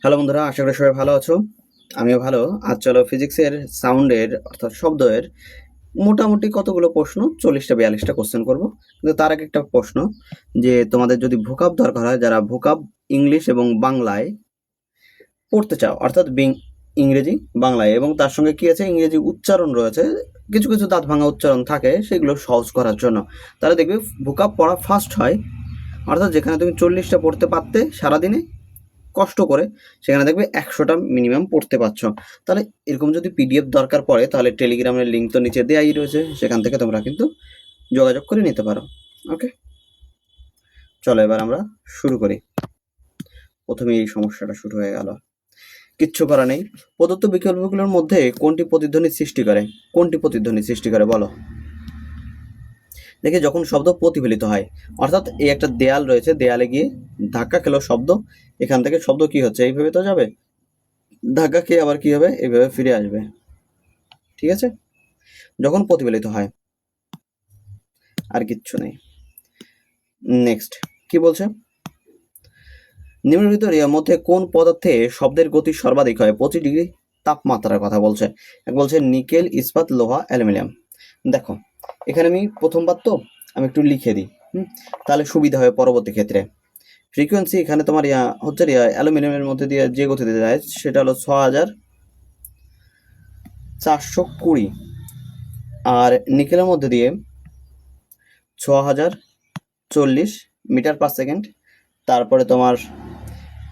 Hello বন্ধুরা, আশা করি সবাই ভালো আছো। আমিও ভালো। আজ চলো ফিজিক্সের সাউন্ডের অর্থাৎ শব্দের মোটামুটি কতগুলো প্রশ্ন, চল্লিশটা, বিয়াল্লিশটা কোশ্চেন করব। কিন্তু তার আগে একটা প্রশ্ন, যে তোমাদের যদি ভোকাব দরকার হয়, যারা ভোকাব ইংলিশ এবং বাংলায় পড়তে চাও, অর্থাৎ বিং- ইংরেজি, বাংলায়, এবং তার সঙ্গে কি আছে, ইংরেজি উচ্চারণ রয়েছে, কিছু কিছু দাঁত ভাঙা উচ্চারণ থাকে, সেগুলো সহজ করার জন্য। তাহলে দেখবে, ভোকাব পড়া ফাস্ট হয়। অর্থাৎ যেখানে তুমি চল্লিশটা পড়তে পারতে সারাদিনে কষ্ট করে, সেখানে দেখবে একশোটা মিনিমাম পড়তে পারছ। তাহলে এরকম যদি পিডিএফ দরকার পড়ে, তাহলে টেলিগ্রামের লিঙ্ক তো নিচে দেওয়াই রয়েছে। সেখান থেকে তোমরা কিন্তু যোগাযোগ করে নিতে পারো। ওকে চলো এবার আমরা শুরু করি। প্রথমে এই সমস্যাটা শুরু হয়ে গেল। কিচ্ছু করা নেই। প্রদত্ত বিকল্পগুলোর মধ্যে কোনটি প্রতিধ্বনি সৃষ্টি করে? কোনটি প্রতিধ্বনি সৃষ্টি করে বলো? দেখে যখন শব্দ প্রতিফলিত হয়, অর্থাৎ এই একটা দেয়াল রয়েছে, দেয়ালে গিয়ে ধাক্কা খেলো শব্দ, এখান থেকে শব্দ কি হচ্ছে, এইভাবে তো যাবে? ধাক্কা খেয়ে আবার কি হবে? এইভাবে ফিরে আসবে। ঠিক আছে? যখন প্রতিফলিত হয়, আর কিচ্ছু নেই। নেক্সট কি বলছে? নিম্নলিখিত মধ্যে কোন পদার্থে শব্দের গতি সর্বাধিক হয়? পঁচিশ ডিগ্রি তাপমাত্রার কথা বলছে। বলছে, নিকেল, ইস্পাত, লোহা, অ্যালুমিনিয়াম। দেখো এখানে আমি প্রথমবার তো আমি একটু লিখে দিই, হুম? তাহলে সুবিধা হয় পরবর্তী ক্ষেত্রে। ফ্রিকোয়েন্সি এখানে তোমার ইয়া, হচ্ছে অ্যালুমিনিয়ামের মধ্যে দিয়ে যে গতিতে যায়, সেটা হলো ছ হাজার চারশো কুড়ি। আর নিকেলের মধ্যে দিয়ে ছ হাজার চল্লিশ মিটার পার সেকেন্ড। তারপরে তোমার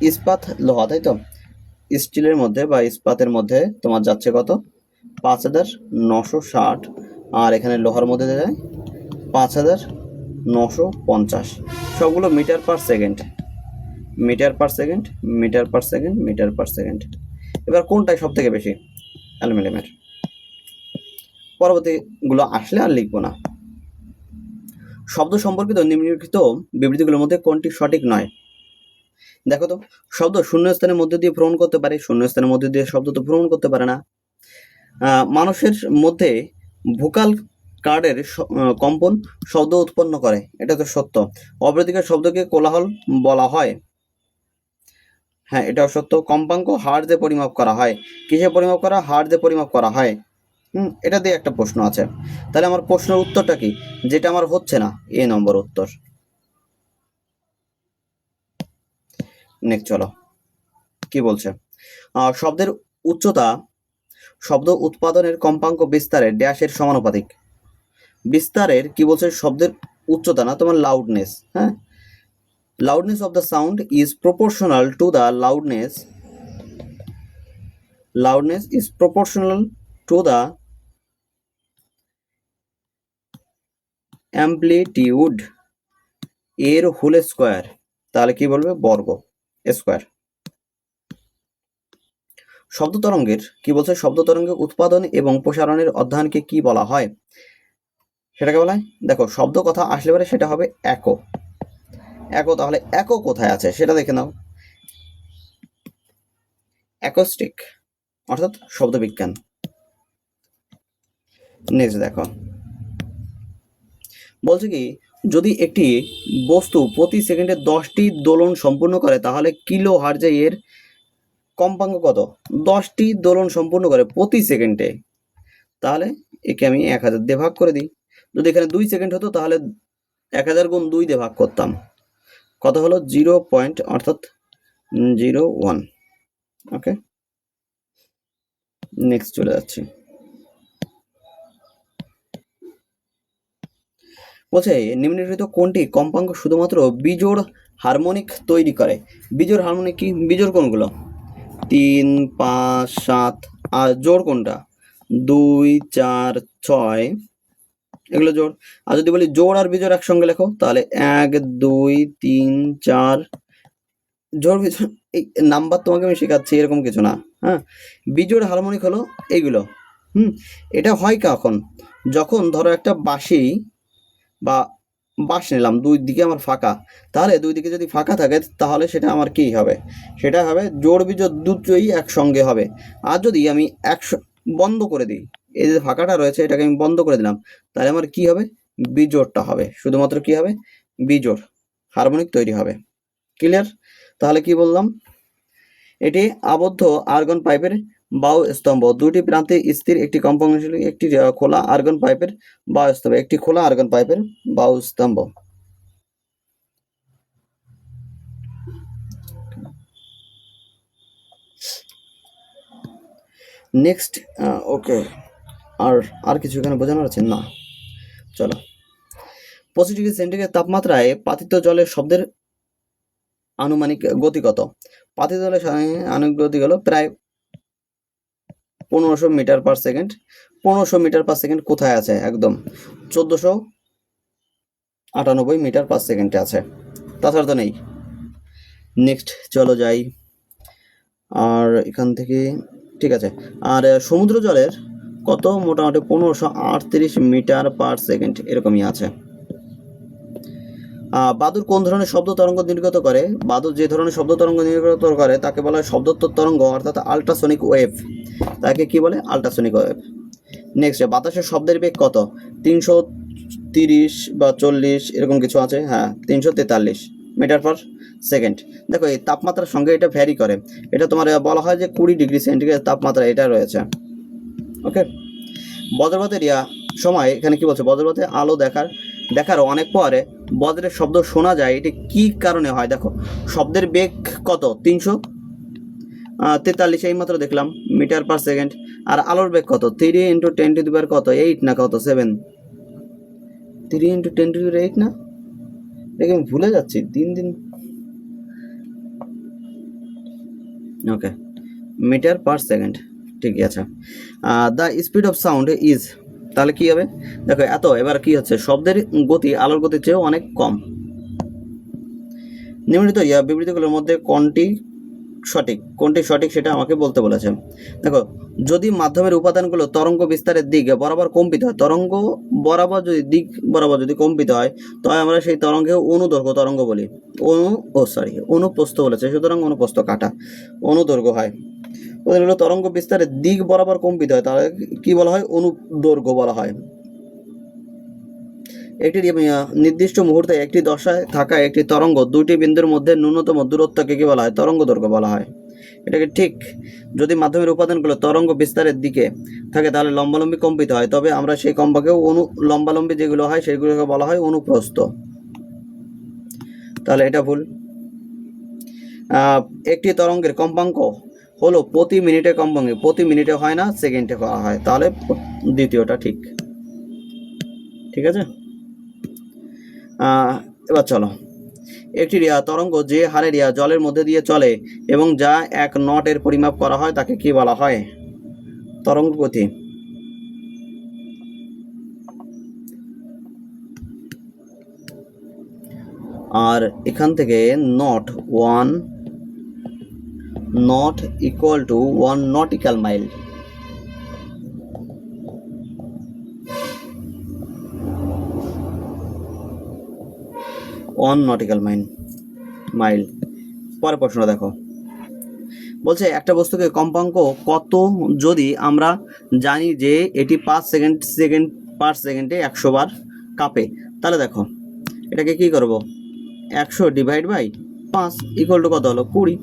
ইস্পাত লোহা, তাই তো? স্টিলের মধ্যে বা ইস্পাতের মধ্যে তোমার যাচ্ছে কত? পাঁচ হাজার নশো ষাট। আর এখানে লোহার মধ্যে যায় পাঁচ হাজার নশো পঞ্চাশ। সবগুলো metre per second. Metre per second, metre per second, metre per second. এবার কোনটাই সব থেকে বেশি? অ্যালুমিনিয়ামের। পরবর্তীগুলো আসলে আর লিখব না। শব্দ সম্পর্কিত নিম্নলিখিত বিবৃতিগুলোর মধ্যে কোনটি সঠিক নয়? দেখো তো, শব্দ শূন্যস্থানের মধ্যে দিয়ে ভ্রমণ করতে পারে, শূন্যস্থানের মধ্যে দিয়ে শব্দ তো ভ্রমণ করতে পারে না। মানুষের মধ্যে ভোকাল কার্ডের কম্পন শব্দ উৎপন্ন করে। এটা তো সত্য। অপ্রতিকার শব্দকে কোলাহল বলা হয়। হ্যাঁ এটাও সত্য। কম্পাঙ্ক হার দিয়ে পরিমাপ করা হয়। কিসে পরিমাপ করা? হার দিয়ে পরিমাপ করা হয়। হুম, এটা দিয়ে একটা প্রশ্ন আছে। তাহলে আমার প্রশ্নের উত্তরটা কি? যেটা আমার হচ্ছে না, এ নম্বর উত্তর। নেক্সট, চলো। কি বলছে? শব্দের উচ্চতা শব্দ উৎপাদনের কম্পাঙ্ক বিস্তারের ড্যাশের সমানুপাতিক। বিস্তারের কি বলছে? শব্দের উচ্চতা না, তোমার লাউডনেস হ্যাঁ? Loudness of the sound is proportional to the loudness loudness is proportional to the amplitude এর হোল স্কোয়ার তাহলে কি বলবে? বর্গ স্কোয়ার শব্দ তরঙ্গের কি বলছে? শব্দ তরঙ্গের উৎপাদন এবং প্রসারণের অধ্যয়নকে কি বলা হয়? সেটাকে বলা হয়, দেখো, শব্দ কথা আসলে পরে সেটা হবে একো একো তাহলে একো কোথায় আছে? সেটা দেখে নাও। অ্যাকোস্টিক অর্থাৎ শব্দবিজ্ঞান। নেক্সট দেখো। বলছে কি, যদি একটি বস্তু প্রতি সেকেন্ডে দশটি দোলন সম্পূর্ণ করে, তাহলে কিলো হার্জে এর কম্পাঙ্ক কত? দশটি দোলন সম্পূর্ণ করে প্রতি সেকেন্ডে। তাহলে একে আমি এক হাজার দিয়ে ভাগ করে দিই। যদি এখানে দুই সেকেন্ড হতো, তাহলে এক হাজার গুণ দুই দিয়ে ভাগ করতাম। কত হলো? জিরো পয়েন্ট, অর্থাৎ জিরো ওয়ান। ওকে? নেক্সট চলে যাচ্ছি। বলছে, নিম্নলিখিত কোনটি কম্পাঙ্ক শুধুমাত্র বিজোড় হারমোনিক তৈরি করে? বিজোড় হারমোনিক কি? বিজোড় কোনগুলো? তিন, পাঁচ, সাত, আর জোড় কোনটা? দুই, চার, ছয়। এগুলো জোড়। আর যদি বলি জোড় আর বিজোড় একসঙ্গে লেখো, তাহলে এক, দুই, তিন, চার। জোড়, বিজোড়, এই নাম্বার তোমাকে আমি শেখাচ্ছি, এরকম কিছু না। হ্যাঁ? বিজোড় হারমোনিক হলো এইগুলো হুম? এটা হয় কখন? যখন ধরো একটা বাঁশি বা বাঁশ নিলাম, দুই দিকে আমার ফাঁকা। তাহলে দুই দিকে যদি ফাঁকা থাকে, তাহলে সেটা আমার কী হবে? সেটা হবে জোর বিজোড় দুটোই একসঙ্গে হবে। আর যদি আমি একশো, বন্ধ করে দিই, এই যে ফাঁকাটা রয়েছে, এটাকে আমি বন্ধ করে দিলাম, তাহলে আমার কি হবে? বিজোড়টা হবে। শুধুমাত্র কি হবে? বিজোড় হারমোনিক তৈরি হবে। ক্লিয়ার তাহলে কি বললাম? এটি আবদ্ধ আর্গন পাইপের বায়ু স্তম্ভ দুটি প্রান্তে স্থির, একটি কম্পাঙ্কশীল একটি খোলা আর্গন পাইপের বায়ু স্তম্ভ একটি খোলা আর্গন পাইপের বায়ু স্তম্ভ নেক্সট ওকে আর আর কিছু এখানে বোঝানোর আছে? না। চলো। পঁচিশ ডিগ্রি সেন্টিগ্রেড তাপমাত্রায় পাতিত জলের শব্দের আনুমানিক গতি কত? পাতিত জলের আনুমানিক গতি হলো প্রায় পনেরোশো মিটার পার সেকেন্ড পনেরোশো মিটার পার সেকেন্ড কোথায় আছে? একদম চোদ্দোশো আটানব্বই মিটার পার সেকেন্ডে আছে। তাছাড়া তো নেই। নেক্সট চলো যাই। আর এখান থেকে, ঠিক আছে। আর সমুদ্র জলের কত? মোটামুটি পনেরোশো আটত্রিশ মিটার পার সেকেন্ড এরকমই আছে। বাদুর কোন ধরনের শব্দ তরঙ্গ নির্গত করে? বাদুর যে ধরনের শব্দ তরঙ্গ নির্গত করে, তাকে বলা হয় শব্দোত্তর তরঙ্গ, অর্থাৎ আল্ট্রাসনিক ওয়েভ তাকে কি বলে? আল্ট্রাসনিক ওয়েভ নেক্সট বাতাসের শব্দের বেগ কত? তিনশো তিরিশ বা চল্লিশ, এরকম কিছু আছে। হ্যাঁ তিনশো তেতাল্লিশ মিটার পার সেকেন্ড। দেখো, এই তাপমাত্রার সঙ্গে এটা ভ্যারি করে। এটা তোমার বলা হয় যে কুড়ি ডিগ্রি সেন্টিগ্রেড তাপমাত্রা এটা রয়েছে। ওকে? বজ্রপাতের ইয়া সময়, এখানে কি বলছে? বজ্রপাতে আলো দেখার দেখার অনেক পরে বজ্রের শব্দ শোনা যায়, এটি কি কারণে হয়? দেখো, শব্দের বেগ কত? তিনশো? তেতাল্লিশ, এই মাত্র দেখলাম, মিটার পার সেকেন্ড। আর আলোর বেগ কত? থ্রি ইন্টু টেন টু দিবার কত? এইট না কত? Seven three into ten to দিবার এইট না? দেখে আমি ভুলে যাচ্ছি? দিন দিন ওকে মিটার পার সেকেন্ড। ঠিকই আছে। The speed of sound is তাহলে কি হবে? দেখো, এত, এবার কি হচ্ছে? শব্দের গতি, আলোর গতির চেয়েও অনেক কম। নিম্নলিখিত ইয়া, বিবৃতিগুলোর মধ্যে কোনটি সঠিক? কোনটি সঠিক সেটা আমাকে বলতে বলেছে। দেখো, যদি মাধ্যমের উপাদানগুলো তরঙ্গ বিস্তারের দিক বরাবর কম্পিত হয়, তরঙ্গ বরাবর যদি দিক বরাবর যদি কম্পিত হয় তবে আমরা সেই তরঙ্গে অনুদৈর্ঘ্য তরঙ্গ বলি। অনু, ও সরি অনুপ্রস্থ বলেছে, সুতরাং অনুপ্রস্থ কাটা। অনুদৈর্ঘ্য হয়। ওদেরগুলো তরঙ্গ বিস্তারের দিক বরাবর কম্পিত হয়। তাহলে কি বলা হয়? অনুদৈর্ঘ্য বলা হয়। একটি নির্দিষ্ট মুহূর্তে একটি দশায় থাকা একটি তরঙ্গ দুটি বিন্দুর মধ্যে ন্যূনতম দূরত্বকে কি বলা হয়? তরঙ্গ দৈর্ঘ্য বলা হয়। এটাকে ঠিক যদি মাধ্যমের উপাদানগুলো তরঙ্গ বিস্তারের দিকে থাকে, তাহলে লম্বালম্বী কম্পিত হয়। তবে আমরা সেই কম্পাকেও অনু, লম্বালম্বী যেগুলো হয়, সেগুলোকে বলা হয় অনুপ্রস্থ। তাহলে এটা ভুল। একটি তরঙ্গের কম্পাঙ্ক হলো প্রতি মিনিটে কম্পাঙ্ক প্রতি মিনিটে হয় না, সেকেন্ডে করা হয়। তাহলে দ্বিতীয়টা ঠিক। ঠিক আছে? এবার চলো। একটি রিয়া, তরঙ্গ যে হারে রিয়া, জলের মধ্যে দিয়ে চলে এবং যা এক নটের পরিমাপ করা হয়, তাকে কি বলা হয়? তরঙ্গ গতি। আর এখান থেকে knot one knot equal to one nautical mile one nautical mile mile পরের প্রশ্নটা দেখো। বলছে, একটা বস্তুকে কম্পাঙ্ক কত যদি আমরা জানি যে এটি পাঁচ সেকেন্ড সেকেন্ড পার সেকেন্ডে একশো বার কাঁপে? তাহলে দেখো, এটাকে কি করব? একশো ডিভাইড বাই পাঁচ ইকুয়াল টু কত হলো? কুড়ি।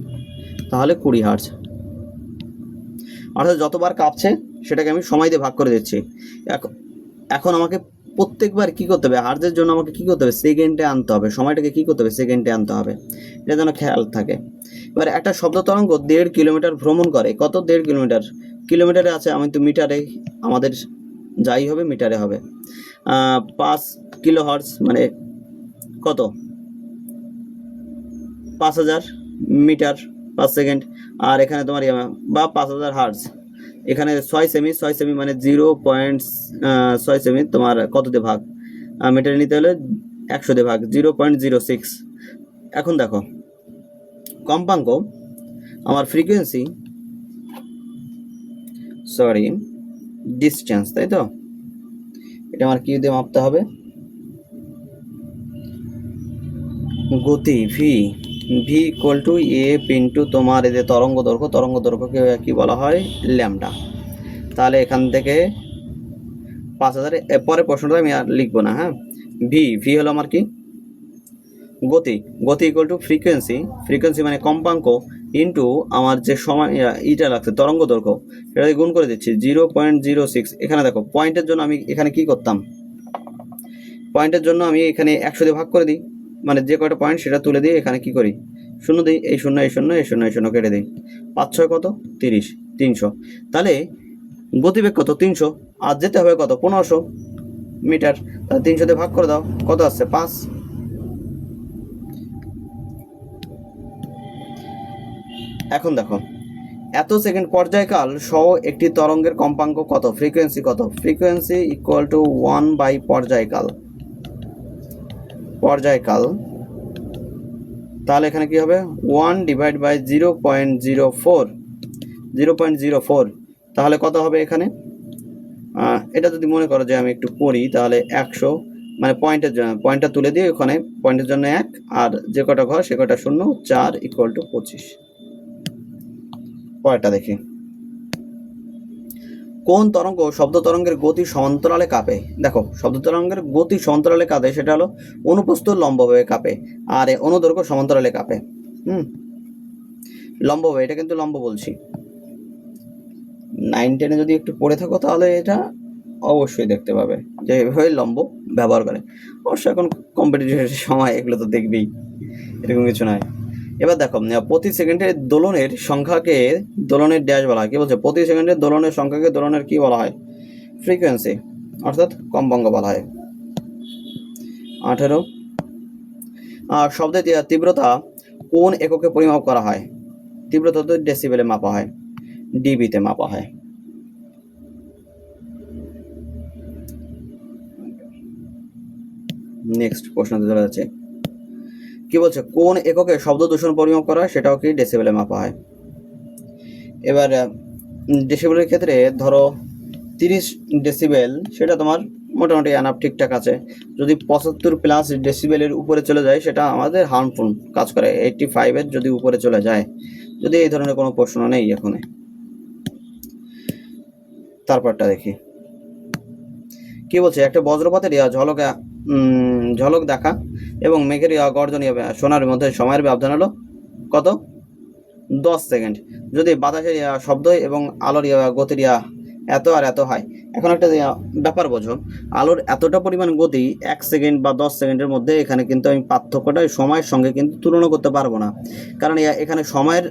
তাহলে কুড়ি হার্জ। অর্থাৎ যতবার কাঁপছে, সেটাকে আমি সময় দিয়ে ভাগ করে দিচ্ছি। এখন আমাকে প্রত্যেকবার কি করতে হবে? হার্জের জন্য আমাকে কি করতে হবে? সেকেন্ডে আনতে হবে। সময়টাকে কি করতে হবে? সেকেন্ডে আনতে হবে। এটা যেন খেয়াল থাকে। এবার একটা শব্দ তরঙ্গ দেড় কিলোমিটার ভ্রমণ করে। কত দেড় কিলোমিটার? কিলোমিটারে আছে, আমি তো মিটারে, আমাদের যাই হবে, মিটারে হবে। পাঁচ কিলো হার্জ মানে কত? পাঁচ হাজার মিটার। পাঁচ সেকেন্ড। আর এখানে তোমার বা পাঁচ হাজার হার্জ এখানে ছয় সেমি ছয় সেমি মানে জিরো পয়েন্ট ছয় সেমি তোমার কত দিয়ে ভাগ মিটারে নিতে হলে একশো দিয়ে ভাগ জিরো পয়েন্ট জিরো সিক্স এখন দেখো, কম্পাঙ্ক, আমার ফ্রিকোয়েন্সি সরি ডিস্টেন্স তাই তো? এটা আমার কি দিয়ে মাপতে হবে। গতি V V equal to F into তোমার এদের তরঙ্গ দৈর্ঘ্য, তরঙ্গ দৈর্ঘ্যকে কি বলা হয়? ল্যামডা। তাহলে এখান থেকে পাঁচ হাজার পরের প্রশ্নটা আমি আর লিখব না হ্যাঁ? ভি ভি হলো আমার কি? গতি। গতি ইকুয়াল টু ফ্রিকোয়েন্সি ফ্রিকোয়েন্সি মানে কম্পাঙ্ক ইন্টু আমার যে সময় ইটা লাগছে, তরঙ্গ দৈর্ঘ্য এটা গুণ করে দিচ্ছি জিরো পয়েন্ট জিরো সিক্স এখানে দেখো পয়েন্টের জন্য আমি এখানে কি করতাম? পয়েন্টের জন্য আমি এখানে একশো দিয়ে ভাগ করে দিই। মানে যে কয়টা পয়েন্ট সেটা তুলে দিয়ে এখানে কি করি? শূন্য দিই, এই শূন্য এই শূন্য এই শূন্য এই শূন্য কেটে দিই। পাঁচ ছয় কত? তিরিশ, তিনশো। তাহলে গতিবেগ কত? তিনশো। আর যেতে হবে কত? পনেরোশো মিটার। তাহলে তিনশো দিয়ে ভাগ করে দাও। কত আসছে? পাঁচ। এখন দেখো, এত সেকেন্ড পর্যায়কাল সহ একটি তরঙ্গের কম্পাঙ্ক কত? ফ্রিকোয়েন্সি কত? Frequency equal to one by পর্যায়কাল। পর্যায়কাল, তাহলে এখানে কি হবে? One divide by zero point zero four zero point zero four তাহলে কত হবে এখানে? এটা যদি মনে করো যে আমি একটু করি তাহলে একশো মানে পয়েন্টের জন্য পয়েন্টটা তুলে দিয়ে ওখানে পয়েন্টের জন্য এক, আর যে কটা ঘর, সে কটা শূন্য, চার ইকুয়াল টু পঁচিশ। পরেরটা দেখি। কোন তরঙ্গ শব্দ তরঙ্গের গতি সমান্তরালে কাঁপে? দেখো, শব্দ তরঙ্গের গতি সমান্তরালে কাঁপে, সেটা হলো অনুপ্রস্থ লম্বভাবে কাঁপে, আর অনুদৈর্ঘ্য সমান্তরালে কাঁপে, হুম? লম্বভাবে এটা কিন্তু লম্ব বলছি। নাইন টেনে যদি একটু পড়ে থাকো, তাহলে এটা অবশ্যই দেখতে পাবে যে এভাবে লম্ব ব্যবহার করে। অবশ্য এখন কম্পিটিটিভের সময়, এগুলো তো দেখবেই, এরকম কিছু নয়। এবার দেখো প্রতি সেকেন্ডের দোলনের সংখ্যাকে দোলনের ড্যাশ বলা হয়। কি বলছে? প্রতি সেকেন্ডের দোলনের সংখ্যাকে দোলনের কি বলা হয়? ফ্রিকোয়েন্সি অর্থাৎ কম্পাঙ্ক বলা হয়। আঠেরো। আর শব্দের তীব্রতা কোন এককে পরিমাপ করা হয়? তীব্রতা তো ডেসিবেলে মাপা হয় ডিবিতে মাপা হয়। নেক্সট প্রশ্ন চলে যাচ্ছে। কি বলছে? কোন এককে শব্দ দূষণ পরিমাপ করা হয়, সেটাও কি ডেসিবেলে মাপা হয়? এবার ডেসিবেলের ক্ষেত্রে ধরো তিরিশ ডেসিবেল সেটা তোমার মোটামুটি অ্যানাপ ঠিকঠাক আছে। যদি পঁচাত্তর প্লাস ডেসিবেলের উপরে চলে যায়, সেটা আমাদের হার্মফুল কাজ করে। এইটটি ফাইভের যদি উপরে চলে যায়, যদি এই ধরনের কোনো প্রশ্ন নেই এখানে। তারপরটা দেখি। কি বলছে? একটা বজ্রপাতের ঝলক ঝলক দেখা এবং মেঘের ইয়া গর্জন সোনার মধ্যে সময়ের ব্যবধান হলো কত? দশ সেকেন্ড। যদি বাতাসের শব্দ এবং আলোর গতির এত আর এত হয়, এখন একটা ব্যাপার বোঝো। আলোর এতটা পরিমাণ গতি, এক সেকেন্ড বা দশ সেকেন্ডের মধ্যে এখানে কিন্তু আমি পার্থক্যটা সময়ের সঙ্গে কিন্তু তুলনা করতে পারব না। কারণ এখানে সময়ের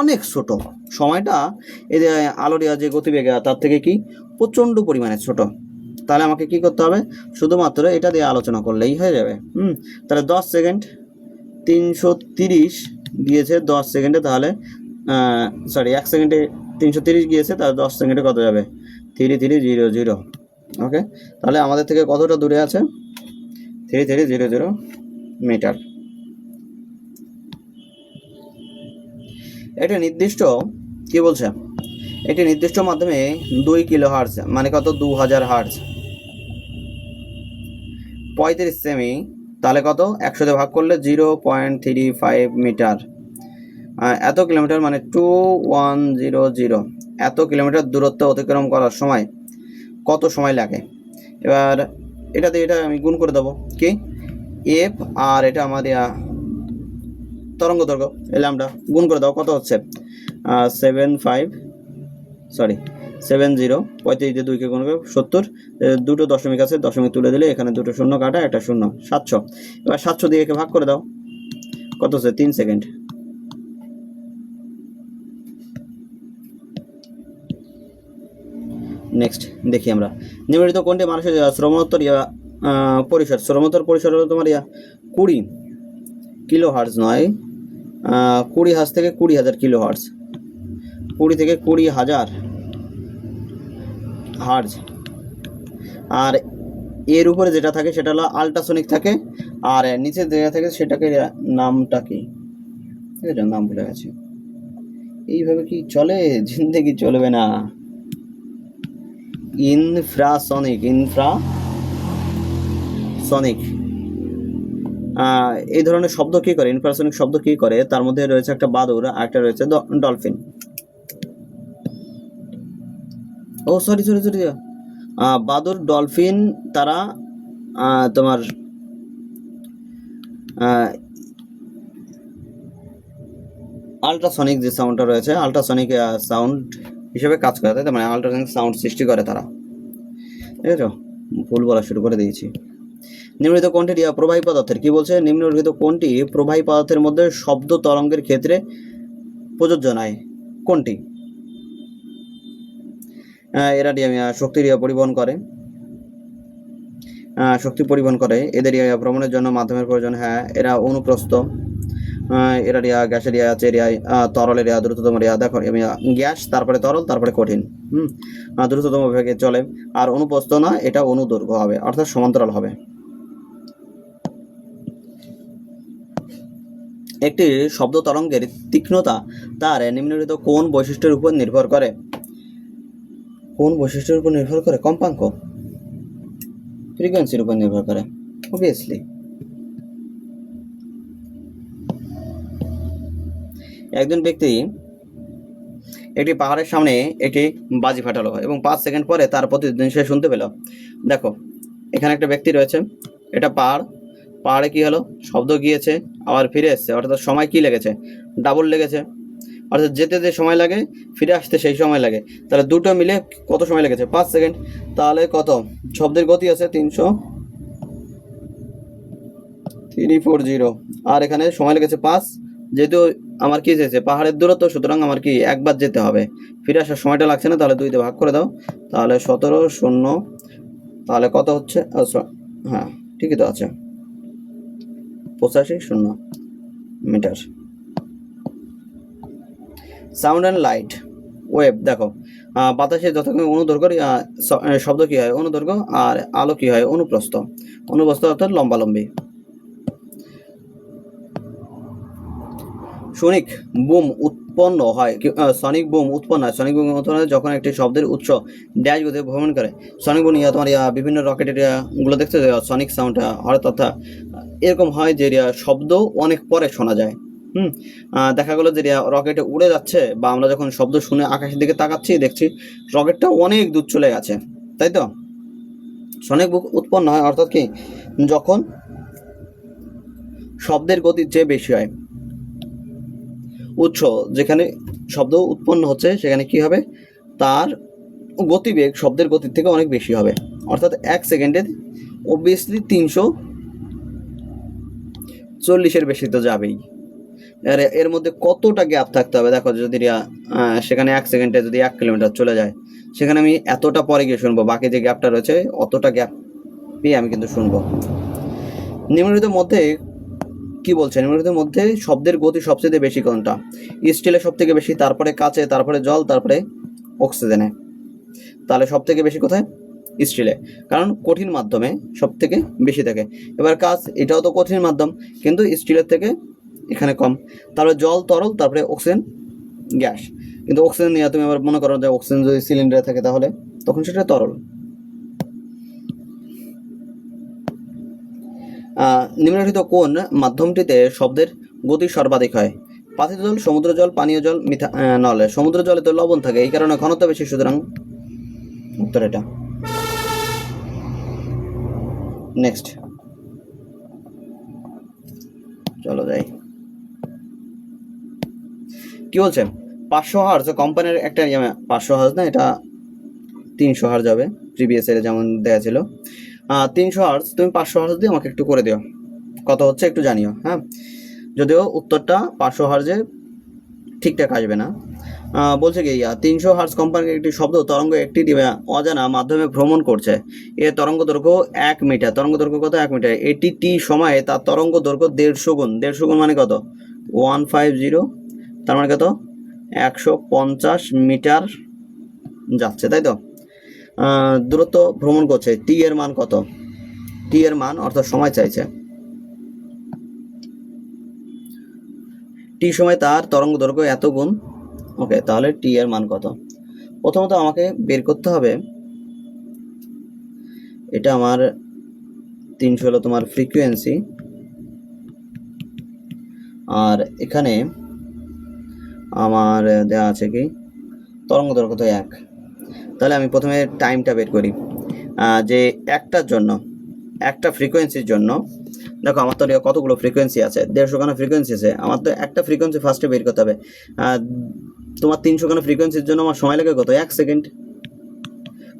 অনেক ছোট। সময়টা এই যে, আলোর যে গতিবেগ তার থেকে কি? প্রচণ্ড পরিমাণে ছোট। তাহলে আমাকে কি করতে হবে? শুধুমাত্র এটা দিয়ে আলোচনা করলেই হয়ে যাবে। হুম, তাহলে দশ সেকেন্ড, তিনশো তিরিশ গিয়েছে দশ সেকেন্ডে, তাহলে সরি এক সেকেন্ডে তিনশো তিরিশ গিয়েছে, তাহলে দশ সেকেন্ডে কত যাবে? Three three zero zero. Okay, তাহলে আমাদের থেকে কতটা দূরে আছে? Three three zero zero metre. এটা নির্দিষ্ট, কি বলছে? এটি নির্দিষ্ট মাধ্যমে দুই কিলো হার্জ মানে কত? দু হাজার হার্জ। পঁয়ত্রিশ সেমি, তাহলে কত? একশো দিয়ে ভাগ করলে zero point three five metre. এত কিলোমিটার মানে টু ওয়ান জিরো জিরো। এত কিলোমিটার দূরত্ব অতিক্রম করার সময় কত সময় লাগে? এবার এটা দিয়ে এটা আমি গুণ করে দেবো। কি? এফ আর এটা আমাদের তরঙ্গ দৈর্ঘ্য এলে আমরা গুণ করে দাও। কত হচ্ছে? Seven five sorry seven zero, পঁয়ত্রিশ দিয়ে দুইকে করে সত্তর দুটো দশমিক আছে, দশমিক তুলে দিলে এখানে দুটো শূন্য কাটা, একটা শূন্য, সাতশো। এবার সাতশো দিয়ে একে ভাগ করে দাও। কত হচ্ছে? তিন সেকেন্ড। নেক্সট দেখি আমরা। নিম্নলিখিত কোনটি মানুষের শ্রমোত্তর, ইয়া পরিসর? শ্রমোত্তর পরিসর হলো তোমার ইয়া, কুড়ি কিলো হার্স নয় কুড়ি হার্জ থেকে কুড়ি হাজার কিলো হার্স কুড়ি থেকে কুড়ি হাজার হার্জ। আর এর উপরে যেটা থাকে সেটা হলো আল্ট্রাসনিক থাকে, আর নিচে যেটা থাকে সেটাকে নামটা কি? এটা নাম ভুলে গেছে। এইভাবে কি চলে? জিন্দেগি চলবে না। ইনফ্রাসনিক ইনফ্রা সনিক এই ধরনের শব্দ কি করে? ইনফ্রাসনিক শব্দ কি করে? তার মধ্যে রয়েছে একটা বাদুর আর একটা রয়েছে ডলফিন ও সরি সরি সরি বাদুর ডলফিন তারা তোমার আল্ট্রাসনিক যে সাউন্ডটা রয়েছে আল্ট্রাসনিক সাউন্ড হিসেবে কাজ করে, তাই মানে আল্ট্রাসনিক সাউন্ড সৃষ্টি করে তারা। ঠিক আছে? ভুল বলা শুরু করে দিয়েছি। নিম্নলিখিত কোনটি? প্রবাহী পদার্থের। কি বলছে? নিম্নলিখিত কোনটি? প্রবাহী পদার্থের মধ্যে শব্দ তরঙ্গের ক্ষেত্রে প্রযোজ্য নয়। কোনটি? এরা শক্তি পরিবহন করে। শক্তি পরিবহন করে। এদের ভ্রমণের জন্য মাধ্যমের প্রয়োজন হ্যাঁ এরা অনুপ্রস্থ। আহ, এরা রিয়া গ্যাসের রিয়া আছে এরিয়া আহ, তরলের রিয়া দ্রুততম রিয়া দেখো গ্যাস তারপরে তরল তারপরে কঠিন হুম? দ্রুততম বেগে চলে। আর অনুপ্রস্থ না এটা অনুদৈর্ঘ্য হবে অর্থাৎ সমান্তরাল হবে। একটি শব্দ তরঙ্গের তীক্ষ্ণতা তার নিম্নলিখিত কোন বৈশিষ্ট্যের উপর নির্ভর করে। কোন বৈশিষ্ট্যের উপর নির্ভর করে? কম্পাঙ্ক। ফ্রিকোয়েন্সির উপর নির্ভর করে অবভিয়াসলি একজন ব্যক্তি একটি পাহাড়ের সামনে একটি বাজি ফাটালো এবং পাঁচ সেকেন্ড পরে তার প্রতিদিন সে শুনতে পেল। দেখো, এখানে একটা ব্যক্তি রয়েছে, এটা পাহাড়। পাহাড়ে কি হলো? শব্দ গিয়েছে, আবার ফিরে এসছে, অর্থাৎ সময় কি লেগেছে? ডাবল লেগেছে। অর্থাৎ যেতে যে সময় লাগে, ফিরে আসতে সেই সময় লাগে। তাহলে দুটো মিলে কত সময় লেগেছে? পাঁচ সেকেন্ড। তাহলে কত? শব্দের গতি আছে তিনশো থ্রি ফোর জিরো। আর এখানে সময় লেগেছে পাঁচ। যেহেতু আমার কি চেয়েছে পাহাড়ের দূরত্ব, সুতরাং আমার কি একবার যেতে হবে। ফিরে আসার সময়টা লাগছে না, তাহলে দুইতে ভাগ করে দাও। তাহলে সতেরো শূন্য। তাহলে কত হচ্ছে? হ্যাঁ ঠিকই তো আছে। পঁচাশি শূন্য metre. Sound and light, wave, দেখো বাতাসে যথাক্রমে অনুদৈর্ঘ্য শব্দ কি হয়? অনুদৈর্ঘ্য আর আলো কি হয়? অনুপ্রস্থ। অনুপ্রস্থ অর্থাৎ লম্বালম্বি। সনিক বুম উৎপন্ন হয় সনিক বুম উৎপন্ন হয়। সনিক বুম উৎপন্ন হয় যখন একটি শব্দের উৎস ড্যাশ গতিতে ভ্রমণ করে। সনিক বুম তোমার বিভিন্ন রকেটেরগুলো দেখতে সনিক সাউন্ড অর্থাৎ এরকম হয় যে শব্দ অনেক পরে শোনা যায়। হুম দেখা গেলো যে রকেটে উড়ে যাচ্ছে বা আমরা যখন শব্দ শুনে আকাশের দিকে তাকাচ্ছি দেখছি রকেটটা অনেক দূর চলে গেছে, তাই তো? সনিক বুক উৎপন্ন হয় অর্থাৎ কি? যখন শব্দের গতির চেয়ে বেশি হয়, উৎস যেখানে শব্দ উৎপন্ন হচ্ছে সেখানে কি হবে? তার গতিবেগ শব্দের গতির থেকে অনেক বেশি হবে। অর্থাৎ এক সেকেন্ডে অবভিয়াসলি তিনশো চল্লিশের বেশি তো যাবেই। এর এর মধ্যে কতটা গ্যাপ থাকতে হবে? দেখো যদি সেখানে এক সেকেন্ডে যদি এক কিলোমিটার চলে যায়, সেখানে আমি এতটা পরে গিয়ে শুনব, বাকি যে গ্যাপটা রয়েছে, অতটা গ্যাপ পেয়ে আমি কিন্তু শুনব। নিম্নলিখিত মধ্যে কি বলছে? নিম্নলিখিতের মধ্যে শব্দের গতি সবচেয়ে বেশি কোনটা? স্টিলে সব থেকে বেশি, তারপরে কাচে, তারপরে জল, তারপরে অক্সিজেনে তাহলে সব থেকে বেশি কোথায়? স্টিলে কারণ কঠিন মাধ্যমে সব থেকে বেশি থাকে। এবার কাজ এটাও তো কঠিন মাধ্যম, কিন্তু স্টিলের থেকে এখানে কম। তারপরে জল তরল তারপরে অক্সিজেন গ্যাস কিন্তু অক্সিজেন নিয়ে তুমি আবার মনে করো যে অক্সিজেন যদি সিলিন্ডারে থাকে তাহলে তখন সেটা তরল। নিম্নলিখিত কোন মাধ্যমটিতে শব্দের গতি সর্বাধিক হয়? পাথিত জল সমুদ্র জল পানীয় জল আহ, নলে। সমুদ্র জলে তো লবণ থাকে এই কারণে ঘনত্ব বেশি সুতরাং উত্তর এটা। নেক্সট চলো যাই। কি বলছে? পাঁচশো হার্জ কোম্পানির একটা ইয়ে, পাঁচশো হার্জ না এটা তিনশো হার্জ হবে প্রিভিয়াস এর যেমন দেয়া ছিল। তিনশো হার্জ তুমি পাঁচশো হার্জ দিয়ে আমাকে একটু করে দিও কত হচ্ছে একটু জানিও হ্যাঁ? যদিও উত্তরটা পাঁচশো হার্জে ঠিকঠাক আসবে না। বলছে কি তিনশো হার্স কোম্পানির একটি শব্দ তরঙ্গ একটি অজানা মাধ্যমে ভ্রমণ করছে। এর তরঙ্গ দৈর্ঘ্য এক মিটার। তরঙ্গ দৈর্ঘ্য কত? এক মিটার। এটি টি সময়ে তার তরঙ্গ দৈর্ঘ্য দেড়শো গুণ। দেড়শো গুণ মানে কত? ওয়ান ফাইভ জিরো তার মানে কত? একশো পঞ্চাশ মিটার যাচ্ছে, তাই তো? দূরত্ব ভ্রমণ করছে টি এর মান কত? টি এর মান, অর্থাৎ সময় চাইছে। টি সময় তার তরঙ্গ দৈর্ঘ্য এত গুণ। ওকে তাহলে টি এর মান কত? প্রথমত আমাকে বের করতে হবে। এটা আমার তিনশো হলো তোমার ফ্রিকোয়েন্সি আর এখানে আমার দেওয়া আছে কি? তরঙ্গ দৈর্ঘ্য তো এক। তাহলে আমি প্রথমে টাইমটা বের করি। যে একটার জন্য, একটা ফ্রিকোয়েন্সির জন্য, দেখো আমার তো কতগুলো ফ্রিকোয়েন্সি আছে? দেড়শো খানা ফ্রিকোয়েন্সি আছে। আমার তো একটা ফ্রিকোয়েন্সি ফার্স্টে বের করতে হবে। তোমার তিনশো খানা ফ্রিকোয়েন্সির জন্য আমার সময় লাগে কত? এক সেকেন্ড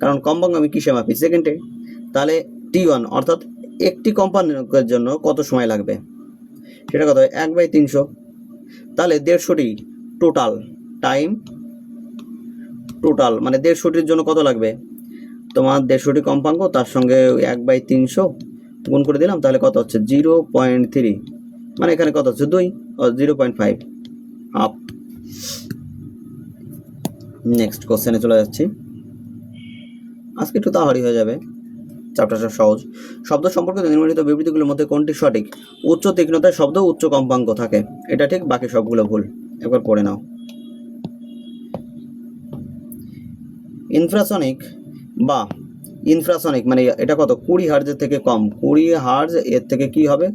কারণ কম্পাঙ্ক আমি কিসে মাপি? সেকেন্ডে তাহলে টি ওয়ান অর্থাৎ একটি কম্পাঙ্কের জন্য কত সময় লাগবে? সেটা কত? এক বাই তিনশো। তাহলে দেড়শোটি টোটাল টাইম টোটাল মানে দেড়শোটির জন্য কত লাগবে? তোমার দেড়শোটি কম্পাঙ্ক, তার সঙ্গে এক বাই তিনশো গুণ করে দিলাম, তাহলে কত হচ্ছে? Zero point three. মানে এখানে কত হচ্ছে? দুই zero point five. Half next কোশ্চেনে চলে যাচ্ছি। আজকে একটু তাড়াতাড়ি হয়ে যাবে। চ্যাপ্টারটা সহজ। শব্দ সম্পর্কিত নির্মিত বিবৃতিগুলোর মধ্যে কোনটি সঠিক? উচ্চ তীক্ষ্ণতায় শব্দ, উচ্চ কম্পাঙ্ক থাকে। এটা ঠিক, বাকি সবগুলো ভুল। একবার পড়ে নাও। ইনফ্রাসনিক বা ইনফ্রাসনিক মানে এটা কত? কুড়ি হার্জের থেকে কম। কুড়ি হার্জ এর থেকে কি হবে?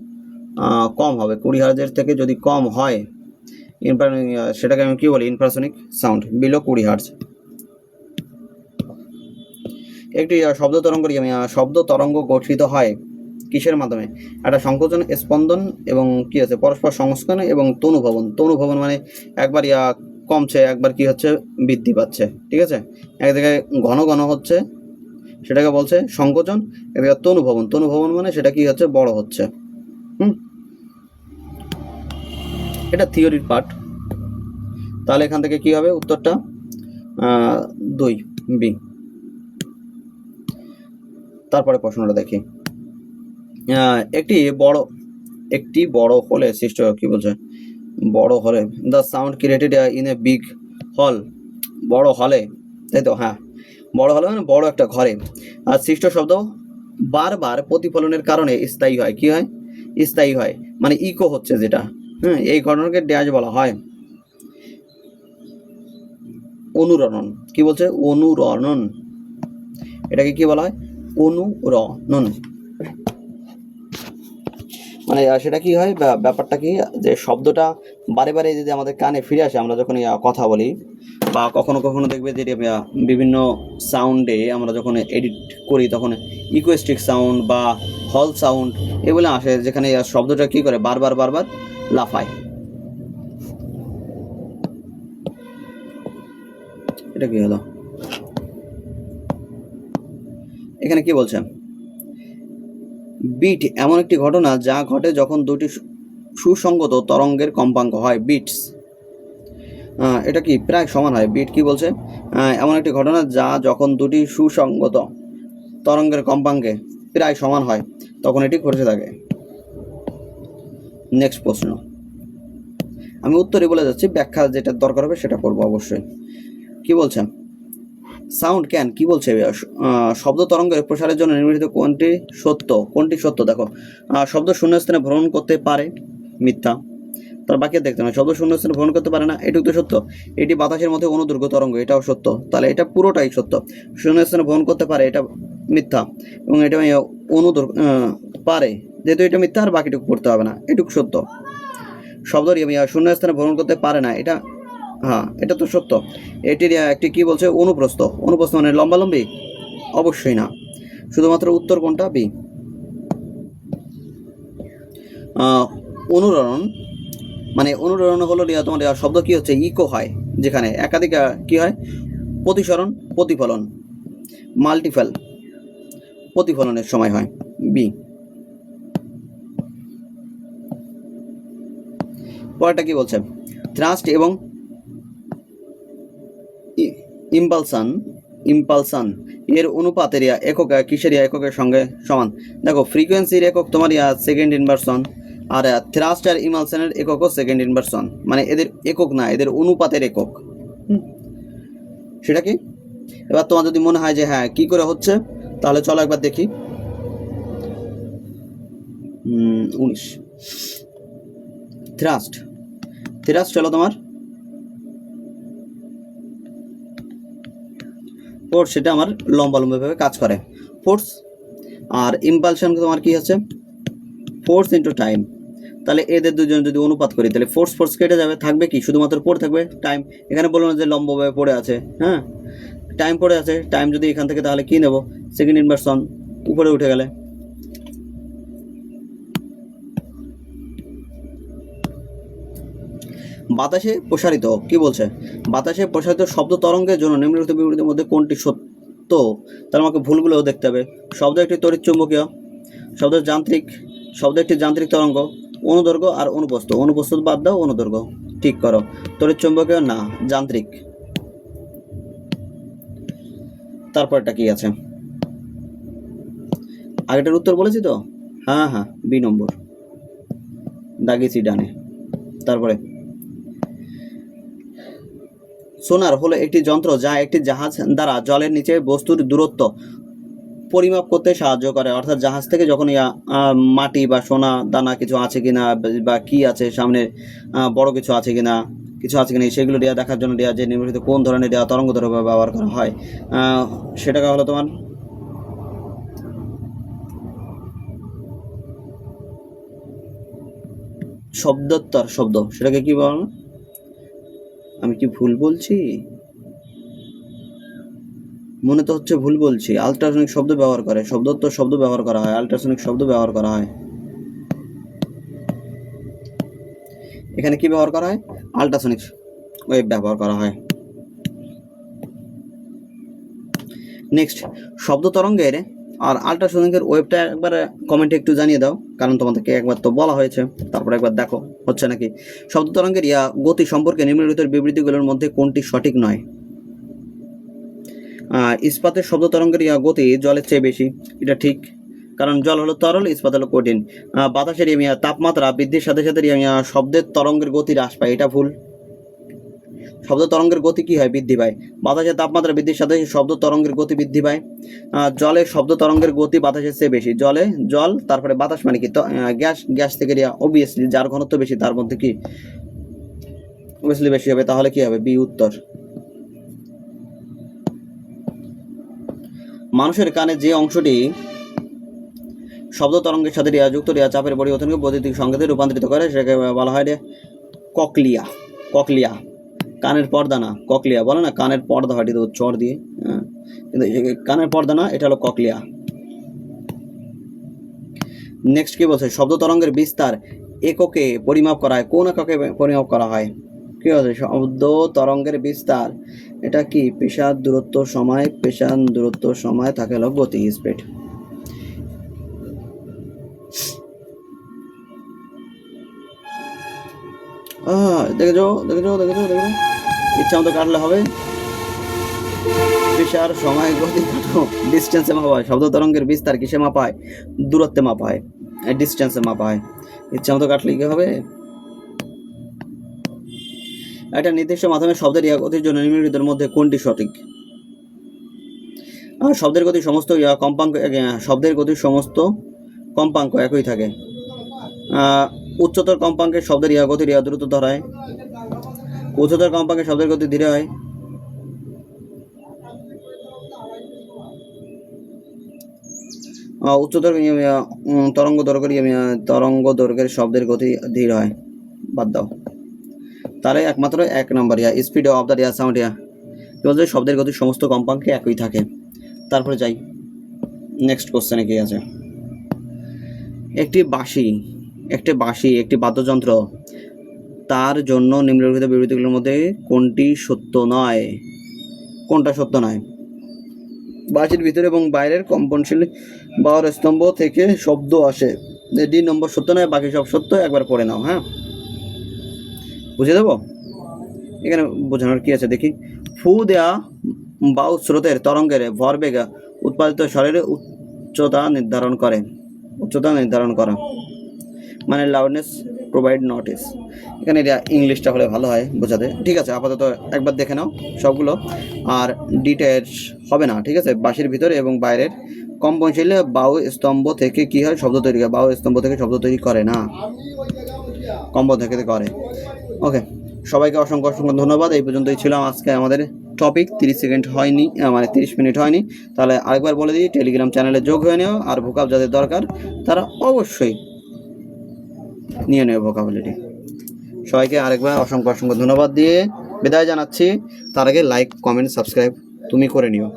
কম হবে। কুড়ি হার্জের থেকে যদি কম হয় ইনফ্রা সেটাকে আমি কি বলি? ইনফ্রাসনিক সাউন্ড বিলো কুড়ি হার্জ একটি শব্দ তরঙ্গ শব্দ তরঙ্গ গঠিত হয় কিসের মাধ্যমে? একটা সংকোচন, স্পন্দন এবং কি আছে? পরস্পর সংস্করণ এবং তনুভবন। তনুভবন মানে একবার ইয়া কমছে, একবার কি হচ্ছে? বৃদ্ধি পাচ্ছে। ঠিক আছে? এক জায়গায় ঘন ঘন হচ্ছে, সেটাকে বলছে সংকোচন এদিকে তনুভবন। তনুভবন মানে সেটা কি হচ্ছে? বড় হচ্ছে। হুম? এটা থিওরির পার্ট তাহলে এখান থেকে কি হবে উত্তরটা? দুই, বি। তারপরে প্রশ্নটা দেখি। একটি বড় একটি বড় হলে সৃষ্ট, কি বলছে? বড় হলে the sound created in a big hall বড় হলে তাই তো হ্যাঁ। বড় হলে মানে বড় একটা ঘরে। আর সৃষ্ট শব্দ বারবার প্রতিফলনের কারণে স্থায়ী হয়। কি হয়? স্থায়ী হয়। মানে ইকো হচ্ছে যেটা। হ্যাঁ এই ঘটনাকে ড্যাশ বলা হয়। অনুরণন। কি বলছে? অনুরণন। এটাকে কি বলা হয়? অনুরণন। মানে সেটা কি হয়? ব্যাপারটা কি? যে, শব্দটা বারে বারে যদি আমাদের কানে ফিরে আসে, আমরা যখন কথা বলি বা কখনো কখনো দেখবে যে বিভিন্ন সাউন্ডে আমরা যখন এডিট করি, তখন ইকোয়েস্টিক সাউন্ড বা হল সাউন্ড এগুলো আসে, যেখানে শব্দটা কি করে? বারবার বারবার লাফায়। এটা কি হলো? এখানে কি বলছেন? বিট এমন একটি ঘটনা যা ঘটে যখন দুটি সুসঙ্গত তরঙ্গের কম্পাঙ্ক হয়, বিটস। এটা কি প্রায় সমান হয়? বিট কি বলছে? এমন একটি ঘটনা যা যখন দুটি সুসঙ্গত তরঙ্গের কম্পাঙ্কে প্রায় সমান হয়, তখন এটি ঘটে থাকে নেক্সট প্রশ্ন। আমি উত্তরে বলে যাচ্ছি, ব্যাখ্যা যেটা দরকার হবে সেটা করব অবশ্যই। কি বলছেন সাউন্ড ক্যান, কি বলছে? শব্দ তরঙ্গের প্রসারের জন্য নির্মিত কোনটি সত্য? কোনটি সত্য? দেখো শব্দ শূন্যস্থানে ভ্রমণ করতে পারে মিথ্যা, তার বাকি দেখতে না। শব্দ শূন্যস্থানে ভ্রমণ করতে পারে না, এটুকু তো সত্য। এটি বাতাসের মধ্যে অনুদৈর্ঘ্য তরঙ্গ, এটাও সত্য। তাহলে এটা পুরোটাই সত্য। শূন্যস্থানে ভ্রমণ করতে পারে, এটা মিথ্যা, এবং এটা অনুদৈর্ঘ্য পারে। যেহেতু এটা মিথ্যা, আর বাকিটুকু করতে হবে না, এটুকু সত্য। শব্দ শূন্যস্থানে ভ্রমণ করতে পারে না, এটা হ্যাঁ এটা তো সত্য। এটির একটি কি বলছে? অনুপ্রস্থ। অনুপ্রস্থ মানে লম্বালম্বি? অবশ্যই না। শুধুমাত্র উত্তর কোনটা? বি। অনুরণন। মানে অনুরণন হলো তোমার শব্দ কি হচ্ছে? ইকো হয়, যেখানে একাধিক কি হয়? প্রতিসরণ, প্রতিফলন। মাল্টিফেল। প্রতিফলনের সময় হয়। বি। পরেরটা কি বলছে? থ্রাস্ট এবং ইম্পালসান ইম্পালসান এর অনুপাতের ইয়া একক কিসের ইয়া এককের সঙ্গে সমান? দেখো ফ্রিকোয়েন্সির একক তোমার ইয়া সেকেন্ড ইনভার্সন আর থ্রাস্ট আর ইমালসানের এককও সেকেন্ড ইনভার্সন। মানে এদের একক না এদের অনুপাতের একক। হুম। সেটা কি? এবার তোমার যদি মনে হয় যে হ্যাঁ কি করে হচ্ছে তাহলে চলো একবার দেখি। উনিশ। থ্রাস্ট থ্রাস্ট চলো তোমার ফোর্স সেটা আমার লম্বা লম্বাভাবে কাজ করে। ফোর্স আর ইম্পালশন তোমার কি হচ্ছে? ফোর্স ইন্টু টাইম তাহলে এদের দুজন যদি অনুপাত করি, তাহলে ফোর্স ফোর্স কেটে যাবে, থাকবে কি? শুধুমাত্র পড়ে থাকবে টাইম এখানে বলল না যে লম্বভাবে পড়ে আছে হ্যাঁ? টাইম পড়ে আছে টাইম যদি এখান থেকে তাহলে কী নেব? সেকেন্ড ইনভার্সন উপরে উঠে গেলে। বাতাসে প্রসারিত, কি বলছে? বাতাসে প্রসারিত শব্দ তরঙ্গের জন্য নিম্নলিখিত বিবৃতির মধ্যে কোনটি সত্য? তার আমাকে ভুলগুলোও দেখতে হবে। শব্দ একটি তড়িৎ চুম্বকীয়, শব্দ যান্ত্রিক, শব্দ একটি যান্ত্রিক তরঙ্গ, অনুদৈর্ঘ্য আর অনুপস্থ অনুপস্থ বাদ দাও, অনুদৈর্ঘ্য। ঠিক করো। তড়িৎ চুম্বকীয় না, যান্ত্রিক। তারপরটা কি আছে? আগেটার উত্তর বলেছি তো? হ্যাঁ হ্যাঁ বি নম্বর। দাগিয়েছি ডানে। তারপরে? সোনার হলো একটি যন্ত্র যা একটি জাহাজ দ্বারা জলের নিচে বস্তুর দূরত্ব পরিমাপ করতে সাহায্য করে। অর্থাৎ জাহাজ থেকে যখন মাটি বা সোনা, দানা কিছু আছে কিনা বা কি আছে, সামনে বড় কিছু আছে কিনা, কিছু আছে কিনা, সেগুলো দেওয়া দেখার জন্য দেওয়া যে নিম্নলিখিত কোন ধরনের দেওয়া তরঙ্গ দৈর্ঘ্য ব্যবহার করা হয় সেটাকে হলো তোমার? শব্দোত্তর, শব্দ, সেটাকে কি বল আমি কি ভুল বলছি? মনে তো হচ্ছে ভুল বলছি। আলট্রাসনিক শব্দ ব্যবহার করে। শব্দোত্তর শব্দ ব্যবহার করা হয়। আলট্রাসনিক শব্দ ব্যবহার করা হয়। এখানে কি ব্যবহার করা হয়? আলট্রাসনিক ওয়েব ব্যবহার করা হয়। নেক্সট, শব্দ তরঙ্গের আর আলট্রাসনিকের ওয়েবটা একবার কমেন্টে একটু জানিয়ে দাও, কারণ তোমাদেরকে একবার তো বলা হয়েছে, তারপর একবার দেখো, হচ্ছে নাকি? শব্দ তরঙ্গের ইয়া, গতি সম্পর্কে নিম্নলিখিত বিবৃতিগুলোর মধ্যে কোনটি সঠিক নয়? ইস্পাতের শব্দ তরঙ্গের ইয়া, গতি জলের চেয়ে বেশি, এটা ঠিক, কারণ জল হলো তরল, ইস্পাত হলো কঠিন। বাতাসের ইয়া তাপমাত্রা বৃদ্ধির সাথে সাথে শব্দের তরঙ্গের গতি হ্রাস পায়, এটা ভুল। শব্দ তরঙ্গের গতি কি হয়? বৃদ্ধি পায়। বাতাসের তাপমাত্রা বৃদ্ধির সাথে শব্দ তরঙ্গের গতি বৃদ্ধি পায়। জলে শব্দ তরঙ্গের গতি বাতাসের চেয়ে বেশি। জলে জল, তারপরে বাতাস মানে কি? গ্যাস গ্যাস থেকে অবভিয়াসলি যার ঘনত্ব বেশি, তার মধ্যে কি? অবভিয়াসলি বেশি হবে, তাহলে কি হবে? বি উত্তর। মানুষের কানে যে অংশটি শব্দ তরঙ্গের সাথে রিয়া যুক্ত রিয়া চাপের পরিবর্তনকে বৈদ্যুতিক সংকেতে রূপান্তরিত করে, সেটাকে বলা হয় ককলিয়া। ককলিয়া। কানের পর্দা না, ককলিয়া, বলে না? কানের পর্দা হয় চর দিয়ে হ্যাঁ? কিন্তু কানের পর্দা না, এটা হলো ককলিয়া। নেক্সট কি বলছে? শব্দ তরঙ্গের বিস্তার এককে পরিমাপ করা হয়। কোন এককে পরিমাপ করা হয়? কি বলছে? শব্দ তরঙ্গের বিস্তার, এটা কি? পেশার দূরত্ব সময়, পেশার দূরত্ব সময়, থাকে হলো গতি স্পিড আহ দেখেছ দেখেছ দেখেছ দেখেছ ইচ্ছা মতো কাটলে হবে। পেশার সময় গতি ডিস্টেন্সে মাপা হয় শব্দ তরঙ্গের বিস্তার কিসে মাপা হয় দূরত্বে মাপা হয় ডিস্টেন্সে মাপা ইচ্ছা মতো কাটলে কি হবে? একটা নির্দিষ্ট মাধ্যমে শব্দের ইয়া গতির জন্য নিম্নলিখিতের মধ্যে কোনটি সঠিক? শব্দের গতি সমস্ত কম্পাঙ্ক শব্দের গতির সমস্ত কম্পাঙ্ক একই থাকে। উচ্চতর কম্পাঙ্কের শব্দের ইয়া গতির ইয়া দ্রুত ধরায়। উচ্চতর কম্পাঙ্কের শব্দের গতি ধীরে হয়। উচ্চতর তরঙ্গ দৈর্ঘ্যের তরঙ্গ দৈর্ঘ্যের শব্দের গতি ধীর হয়। বাদ দাও। তাহলে একমাত্র এক নম্বর ইয়া, স্পিড অফ দ্য সাউন্ড ইয়া। শব্দের গতি সমস্ত কম্পাঙ্কে একই থাকে, তারপরে যাই। নেক্সট কোশ্চেনে কি আছে? একটি বাঁশি একটি বাঁশি, একটি বাদ্যযন্ত্র। তার জন্য নিম্নলিখিত বিবৃতিগুলোর মধ্যে কোনটি সত্য নয়? কোনটা সত্য নয়? বাঁশির ভিতরে এবং বাইরের কম্পনশীল বাওয়ার স্তম্ভ থেকে শব্দ আসে। ডি নম্বর সত্য নয়, বাকি সব সত্য একবার পড়ে নাও হ্যাঁ? বুঝে দেবো? এখানে বোঝানোর কি আছে? দেখি। ফু দেয়া বায়ু স্রোতের তরঙ্গের ভরবেগ উৎপাদিত শরীরে উচ্চতা নির্ধারণ করে। উচ্চতা নির্ধারণ করা। মানে লাউডনেস প্রোভাইড নোটিস এখানে এটা ইংলিশটা হলে ভালো হয় বোঝাতে। ঠিক আছে, আপাতত একবার দেখে নাও সবগুলো। আর ডিটেলস হবে না, ঠিক আছে? বাঁশির ভিতরে এবং বাইরের। কম পৌঁছলে বাউ স্তম্ভ থেকে কি হয়? শব্দ তৈরি করে। বাউ স্তম্ভ থেকে শব্দ তৈরি করে না। কম্ব থেকে করে। ওকে সবাইকে অসংখ্য অসংখ্য ধন্যবাদ। এই পর্যন্তই ছিল আজকে আমাদের টপিক তিরিশ সেকেন্ড হয়নি মানে তিরিশ মিনিট হয়নি। তাহলে আরেকবার বলে দিই টেলিগ্রাম চ্যানেলে যোগ হয়ে নেও। আর ভোকাব যাদের দরকার, তারা অবশ্যই নিয়ে নেবে ভোকাবিলিটি সবাইকে আরেকবার অসংখ্য অসংখ্য ধন্যবাদ দিয়ে বিদায় জানাচ্ছি। তার আগে লাইক কমেন্ট সাবস্ক্রাইব তুমি করে নিও।